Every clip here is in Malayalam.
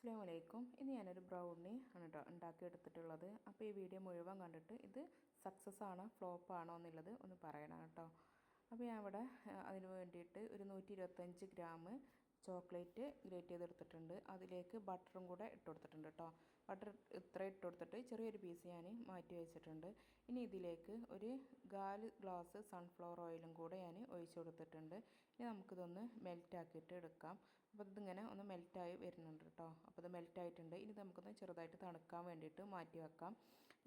അസ്സാം വലൈക്കും ഇന്ന് ഞാനൊരു ബ്രൗണി ആണ് കേട്ടോ ഉണ്ടാക്കിയെടുത്തിട്ടുള്ളത്. അപ്പോൾ ഈ വീഡിയോ മുഴുവൻ കണ്ടിട്ട് ഇത് സക്സസ് ആണോ ഫ്ലോപ്പ് ആണോ എന്നുള്ളത് ഒന്ന് പറയണം കേട്ടോ അപ്പോൾ ഞാൻ ഇവിടെ അതിന് വേണ്ടിയിട്ട് ഒരു നൂറ്റി ഇരുപത്തഞ്ച് ഗ്രാം ചോക്ലേറ്റ് ഗ്രേറ്റ് ചെയ്തെടുത്തിട്ടുണ്ട്. അതിലേക്ക് ബട്ടറും കൂടെ ഇട്ട് കൊടുത്തിട്ടുണ്ട് കേട്ടോ. ബട്ടർ ഇത്ര ഇട്ട് കൊടുത്തിട്ട് ചെറിയൊരു പീസ് ഞാൻ മാറ്റി വെച്ചിട്ടുണ്ട്. ഇനി ഇതിലേക്ക് ഒരു കാൽ ഗ്ലാസ് സൺഫ്ലവർ ഓയിലും കൂടെ ഞാൻ ഒഴിച്ചു കൊടുത്തിട്ടുണ്ട്. ഇനി നമുക്കിതൊന്ന് മെൽറ്റാക്കിയിട്ട് എടുക്കാം. അപ്പോൾ ഇതിങ്ങനെ ഒന്ന് മെൽറ്റായി വരുന്നുണ്ട് കേട്ടോ. അപ്പോൾ ഇത് മെൽറ്റായിട്ടുണ്ട് ഇനി നമുക്കൊന്ന് ചെറുതായിട്ട് തണുക്കാൻ വേണ്ടിയിട്ട് മാറ്റി വെക്കാം.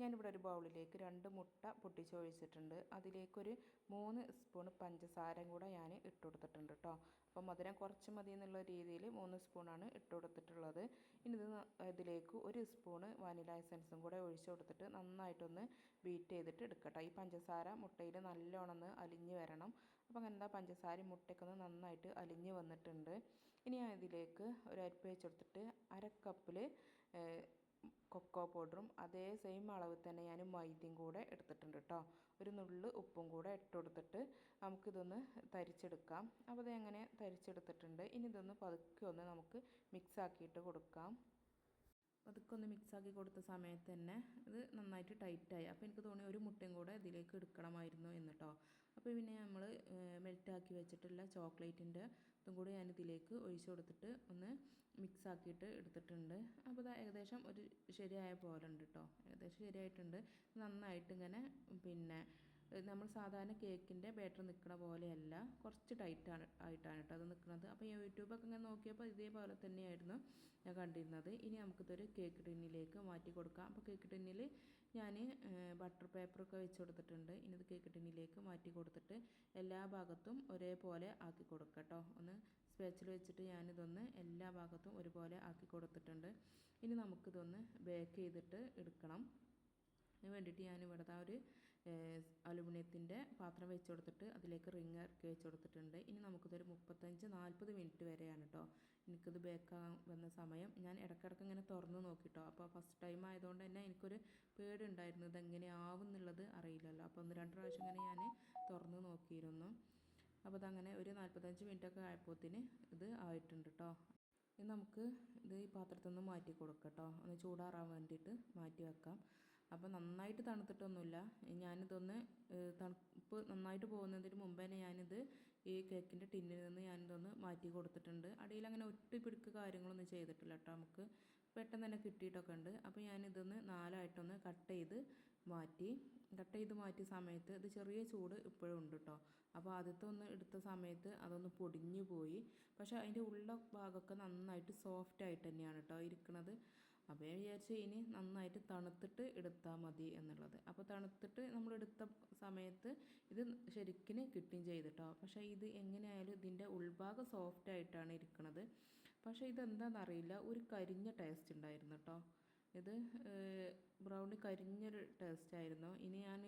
ഞാനിവിടെ ഒരു ബൗളിലേക്ക് രണ്ട് മുട്ട പൊട്ടിച്ചൊഴിച്ചിട്ടുണ്ട്. അതിലേക്കൊരു മൂന്ന് സ്പൂൺ പഞ്ചസാരയും കൂടെ ഞാൻ ഇട്ട് കൊടുത്തിട്ടുണ്ട് കേട്ടോ. അപ്പോൾ മധുരം കുറച്ച് മതി എന്നുള്ള രീതിയിൽ മൂന്ന് സ്പൂണാണ് ഇട്ട് കൊടുത്തിട്ടുള്ളത്. ഇനി ഇത് ഇതിലേക്ക് ഒരു സ്പൂണ് വാനില എസൻസും കൂടെ ഒഴിച്ച് കൊടുത്തിട്ട് നന്നായിട്ടൊന്ന് ബീറ്റ് ചെയ്തിട്ട് എടുക്കട്ടെ. ഈ പഞ്ചസാര മുട്ടയിൽ നല്ലോണം ഒന്ന് അലിഞ്ഞ് വരണം. അപ്പോൾ അങ്ങനെ എന്താ പഞ്ചസാരയും ഒന്ന് നന്നായിട്ട് അലിഞ്ഞ് വന്നിട്ടുണ്ട്. ഇനി ഞാൻ ഇതിലേക്ക് ഒരു അരിപ്പ് വെച്ചെടുത്തിട്ട് അര കപ്പിൽ കൊക്കോ പൗഡറും അതേ സെയിം അളവിൽ തന്നെ ഞാൻ മൈദയും കൂടെ എടുത്തിട്ടുണ്ട് കേട്ടോ ഒരു നുള്ളു ഉപ്പും കൂടെ ഇട്ട് കൊടുത്തിട്ട് നമുക്കിതൊന്ന് തരിച്ചെടുക്കാം. അപ്പോൾ ഇതെങ്ങനെ തരിച്ചെടുത്തിട്ടുണ്ട്. ഇനി ഇതൊന്ന് പതുക്കെ ഒന്ന് നമുക്ക് മിക്സ് ആക്കിയിട്ട് കൊടുക്കാം. പതുക്കെ ഒന്ന് മിക്സാക്കി കൊടുത്ത സമയത്ത് തന്നെ ഇത് നന്നായിട്ട് ടൈറ്റായി അപ്പോൾ എനിക്ക് തോന്നി ഒരു മുട്ടയും കൂടെ ഇതിലേക്ക് എടുക്കണമായിരുന്നു എന്ന് കേട്ടോ അപ്പോൾ പിന്നെ നമ്മൾ മെൽറ്റാക്കി വെച്ചിട്ടുള്ള ചോക്ലേറ്റിന്റെ ഇതും കൂടി ഞാൻ ഇതിലേക്ക് ഒഴിച്ചു കൊടുത്തിട്ട് ഒന്ന് മിക്സ് ആക്കിയിട്ട് എടുത്തിട്ടുണ്ട്. അപ്പോൾ ഇത് ഏകദേശം ഒരു ശരിയായ പോലെ ഉണ്ട് കേട്ടോ ഏകദേശം ശരിയായിട്ടുണ്ട്. നന്നായിട്ട് ഇങ്ങനെ പിന്നെ നമ്മൾ സാധാരണ കേക്കിന്റെ ബാറ്റർ നിൽക്കുന്ന പോലെയല്ല. കുറച്ച് ടൈറ്റാണ് ആയിട്ടാണ് കേട്ടോ അത് നിൽക്കുന്നത് അപ്പോൾ യൂട്യൂബൊക്കെ ഇങ്ങനെ നോക്കിയപ്പോൾ ഇതേപോലെ തന്നെയായിരുന്നു ഞാൻ കണ്ടിരുന്നത്. ഇനി നമുക്കിതൊരു കേക്ക് ടിന്നിലേക്ക് മാറ്റി കൊടുക്കാം. അപ്പോൾ കേക്ക് ടിന്നിൽ ഞാൻ ബട്ടർ പേപ്പറൊക്കെ വെച്ച് കൊടുത്തിട്ടുണ്ട്. ഇനി ഇത് കേക്ക് ടിന്നിലേക്ക് മാറ്റി കൊടുത്തിട്ട് എല്ലാ ഭാഗത്തും ഒരേപോലെ ആക്കി കൊടുക്കാം കേട്ടോ ഒന്ന് സ്പെച്ചിൽ വെച്ചിട്ട് ഞാനിതൊന്ന് എല്ലാ ഭാഗത്തും ഒരുപോലെ ആക്കി കൊടുത്തിട്ടുണ്ട്. ഇനി നമുക്കിതൊന്ന് ബേക്ക് ചെയ്തിട്ട് എടുക്കണം. അതിന് വേണ്ടിയിട്ട് ഞാൻ ഇവിടെ ആ ഒരു അലുമിനിയത്തിന്റെ പാത്രം വെച്ച് കൊടുത്തിട്ട് അതിലേക്ക് റിങ് ഇറക്കി വെച്ച് കൊടുത്തിട്ടുണ്ട്. ഇനി നമുക്കിതൊരു മുപ്പത്തഞ്ച് നാൽപ്പത് മിനിറ്റ് വരെയാണ് കേട്ടോ എനിക്കിത് ബേക്കാൻ വന്ന സമയം ഞാൻ ഇടക്കിടക്ക് ഇങ്ങനെ തുറന്ന് നോക്കിട്ടോ. അപ്പോൾ ഫസ്റ്റ് ടൈം ആയതുകൊണ്ട് തന്നെ എനിക്കൊരു എങ്ങനെ ആവും എന്നുള്ളത് അറിയില്ലല്ലോ. അപ്പോൾ ഒന്ന് രണ്ട് പ്രാവശ്യം ഇങ്ങനെ ഞാൻ തുറന്ന് നോക്കിയിരുന്നു. അപ്പോൾ അതങ്ങനെ ഒരു നാൽപ്പത്തഞ്ച് മിനിറ്റൊക്കെ ആയപ്പോത്തിന് ഇത് ആയിട്ടുണ്ട് കേട്ടോ ഇനി നമുക്ക് ഇത് ഈ പാത്രത്തിൽ നിന്ന് മാറ്റി കൊടുക്കാം കേട്ടോ ഒന്ന് ചൂടാറാൻ വേണ്ടിയിട്ട് മാറ്റി വെക്കാം. അപ്പോൾ നന്നായിട്ട് തണുത്തിട്ടൊന്നുമില്ല. ഞാനിതൊന്ന് തണുപ്പ് നന്നായിട്ട് പോകുന്നതിന് മുമ്പ് തന്നെ ഞാനിത് ഈ കേക്കിന്റെ ടിന്നിൽ നിന്ന് ഞാൻ ഞാനിതൊന്ന് മാറ്റി കൊടുത്തിട്ടുണ്ട്. അടിയിൽ അങ്ങനെ ഒട്ടി പിടുക്ക് കാര്യങ്ങളൊന്നും ചെയ്തിട്ടില്ല കേട്ടോ നമുക്ക്. പെട്ടെന്ന് തന്നെ കിട്ടിയിട്ടൊക്കെ ഉണ്ട്. അപ്പോൾ ഞാനിതൊന്ന് നാലായിട്ടൊന്ന് കട്ട് ചെയ്ത് മാറ്റി. കട്ട് ചെയ്ത് മാറ്റിയ സമയത്ത് ഇത് ചെറിയ ചൂട് ഇപ്പോഴും ഉണ്ട് കേട്ടോ. അപ്പോൾ ആദ്യത്തെ ഒന്ന് എടുത്ത സമയത്ത് അതൊന്ന് പൊടിഞ്ഞു പോയി. പക്ഷേ അതിന്റെ ഉള്ള ഭാഗമൊക്കെ നന്നായിട്ട് സോഫ്റ്റ് ആയിട്ട് തന്നെയാണ് കേട്ടോ ഇരിക്കുന്നത് അപ്പോൾ ഞാൻ വിചാരിച്ചു ഇനി നന്നായിട്ട് തണുത്തിട്ട് എടുത്താൽ മതി എന്നുള്ളത്. അപ്പോൾ തണുത്തിട്ട് നമ്മൾ എടുത്ത സമയത്ത് ഇത് ശരിക്കും കിട്ടുകയും ചെയ്തിട്ടോ. പക്ഷേ ഇത് എങ്ങനെയായാലും ഇതിന്റെ ഉൾഭാഗം സോഫ്റ്റ് ആയിട്ടാണ് ഇരിക്കുന്നത് പക്ഷേ ഇതെന്താണെന്നറിയില്ല ഒരു കരിഞ്ഞ ടേസ്റ്റ് ഉണ്ടായിരുന്നു കേട്ടോ ഇത് ബ്രൗണി കരിഞ്ഞൊരു ടേസ്റ്റ് ആയിരുന്നു. ഇനി ഞാൻ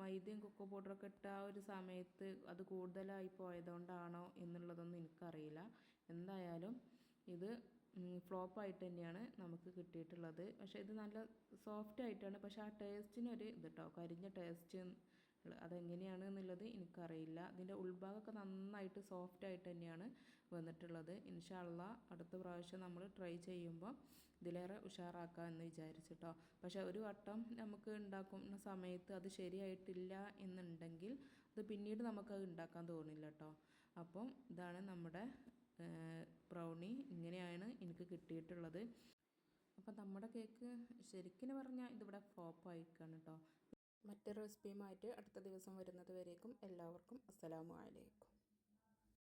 മൈദയും കൊക്കോ പൗഡറൊക്കെ ഇട്ട ആ ഒരു സമയത്ത് അത് കൂടുതലായി പോയതുകൊണ്ടാണോ എന്നുള്ളതൊന്നും എനിക്കറിയില്ല. എന്തായാലും ഇത് ഫ്ലോപ്പായിട്ട് തന്നെയാണ് നമുക്ക് കിട്ടിയിട്ടുള്ളത്. പക്ഷേ ഇത് നല്ല സോഫ്റ്റ് ആയിട്ടാണ്. പക്ഷേ ആ ടേസ്റ്റിനൊരു ഇത് കേട്ടോ കരിഞ്ഞ ടേസ്റ്റ് അതെങ്ങനെയാണ് എന്നുള്ളത് എനിക്കറിയില്ല. അതിന്റെ ഉൾഭാഗമൊക്കെ നന്നായിട്ട് സോഫ്റ്റ് ആയിട്ട് തന്നെയാണ് വന്നിട്ടുള്ളത്. ഇൻഷാള്ള അടുത്ത പ്രാവശ്യം നമ്മൾ ട്രൈ ചെയ്യുമ്പോൾ ഇതിലേറെ ഉഷാറാക്കാം എന്ന് വിചാരിച്ചിട്ടോ പക്ഷേ ഒരു വട്ടം നമുക്ക് ഉണ്ടാക്കുന്ന സമയത്ത് അത് ശരിയായിട്ടില്ല എന്നുണ്ടെങ്കിൽ അത് പിന്നീട് നമുക്കത് ഉണ്ടാക്കാൻ തോന്നില്ല കേട്ടോ അപ്പം ഇതാണ് നമ്മുടെ ബ്രൗണി ഇങ്ങനെയാണ് എനിക്ക് കിട്ടിയിട്ടുള്ളത്. അപ്പം നമ്മുടെ കേക്ക് ശരിക്കും പറഞ്ഞാൽ ഇതിവിടെ ഫ്ലോപ്പ് ആയിക്കാണ് കേട്ടോ മറ്റൊരു റെസിപ്പിയുമായിട്ട് അടുത്ത ദിവസം വരുന്നത് വരേക്കും എല്ലാവർക്കും അസ്സലാമു അലൈക്കും.